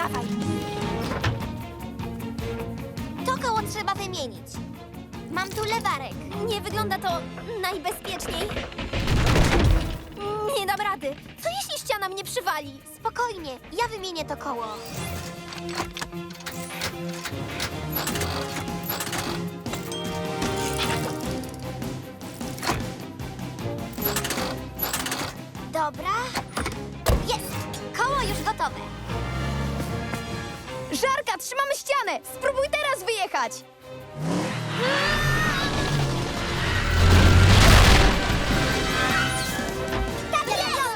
Dawaj. To koło trzeba wymienić. Mam tu lewarek. Nie wygląda to najbezpieczniej. Nie dam rady. Co jeśli ściana mnie przywali? Spokojnie, ja wymienię to koło. Dobra. Jest! Koło już gotowe. Żarka, trzymamy ścianę! Spróbuj teraz wyjechać! Tak!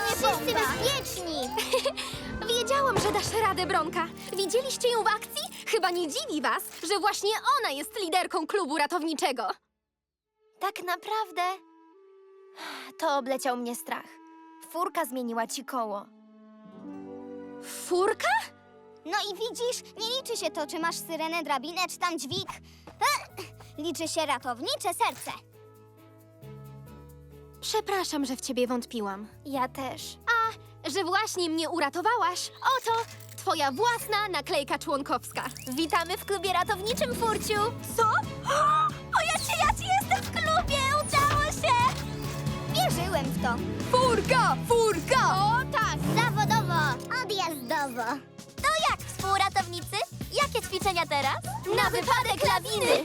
Wszyscy bezpieczni! Wiedziałam, że dasz radę, Bronka. Widzieliście ją w akcji? Chyba nie dziwi was, że właśnie ona jest liderką klubu ratowniczego. Tak naprawdę to obleciał mnie strach. Furka zmieniła ci koło. Furka? No i widzisz, nie liczy się to, czy masz syrenę, drabinę, czy tam dźwig. Eh, Liczy się ratownicze serce. Przepraszam, że w ciebie wątpiłam. Ja też. A, że właśnie mnie uratowałaś? Oto twoja własna naklejka członkowska. Witamy w klubie ratowniczym, Furciu. Co? O, ja ci, ja ci jestem w klubie! Udało się! Wierzyłem w to. Furka! Furka! Jakie ćwiczenia teraz? Na wypadek lawiny!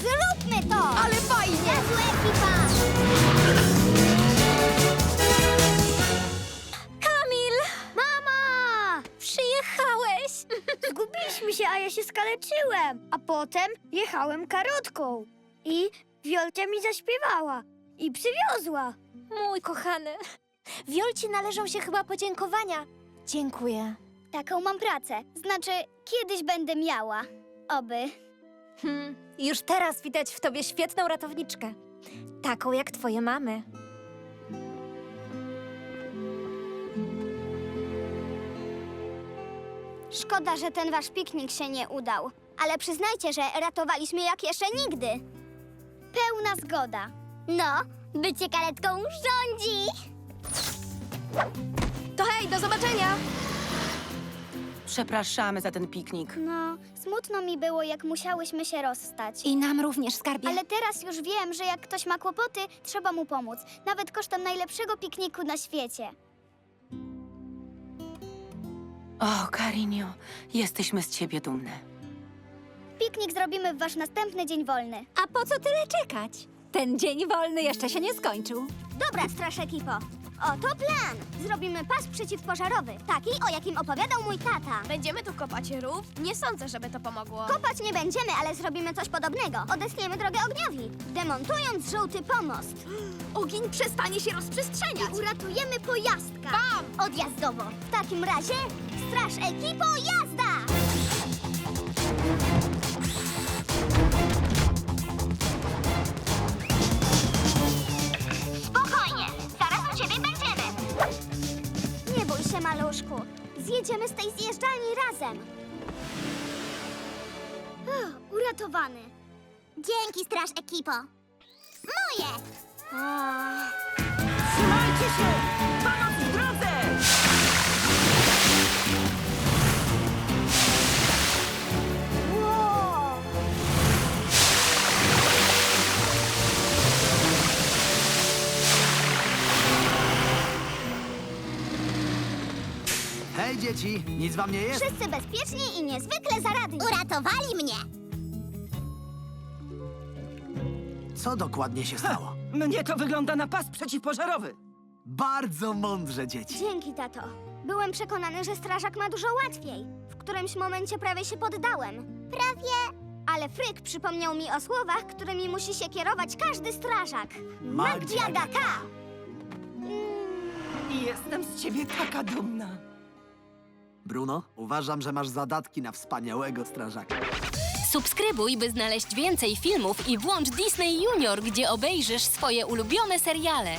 Zróbmy to! Ale fajnie! Niezła ekipa! Kamil! Mama! Przyjechałeś! Zgubiliśmy się, a ja się skaleczyłem. A potem jechałem karotką. I Wiolcia mi zaśpiewała. I przywiozła. Mój kochany. Wiolci należą się chyba podziękowania. Dziękuję. Taką mam pracę. Znaczy, kiedyś będę miała. Oby. Hmm, już teraz widać w tobie świetną ratowniczkę. Taką jak twoje mamy. Szkoda, że ten wasz piknik się nie udał. Ale przyznajcie, że ratowaliśmy jak jeszcze nigdy. Pełna zgoda. No, bycie karetką rządzi. To hej, do zobaczenia! Przepraszamy za ten piknik. No, smutno mi było, jak musiałyśmy się rozstać. I nam również, skarbie. Ale teraz już wiem, że jak ktoś ma kłopoty, trzeba mu pomóc. Nawet kosztem najlepszego pikniku na świecie. O, Karinio, jesteśmy z ciebie dumne. Piknik zrobimy w wasz następny dzień wolny. A po co tyle czekać? Ten dzień wolny jeszcze się nie skończył. Dobra, straż ekipo. Oto plan. Zrobimy pas przeciwpożarowy, taki, o jakim opowiadał mój tata. Będziemy tu kopać rów? Nie sądzę, żeby to pomogło. Kopać nie będziemy, ale zrobimy coś podobnego. Odetniemy drogę ogniowi, demontując żółty pomost. Ogień przestanie się rozprzestrzeniać. I uratujemy pojazdka. Bam! Odjazdowo. W takim razie, straż ekipo, jazda! Zjedziemy z tej zjeżdżalni razem. Uff, uratowany. Dzięki, straż ekipo. Moje! Hej dzieci, nic wam nie jest? Wszyscy bezpieczni i niezwykle zaradni. Uratowali mnie! Co dokładnie się stało? Mnie to wygląda na pas przeciwpożarowy. Bardzo mądrze, dzieci. Dzięki, tato. Byłem przekonany, że strażak ma dużo łatwiej. W którymś momencie prawie się poddałem. Prawie. Ale Fryk przypomniał mi o słowach, którymi musi się kierować każdy strażak. Magdziagaka. I jestem z ciebie taka dumna. Bruno, uważam, że masz zadatki na wspaniałego strażaka. Subskrybuj, by znaleźć więcej filmów i włącz Disney Junior, gdzie obejrzysz swoje ulubione seriale.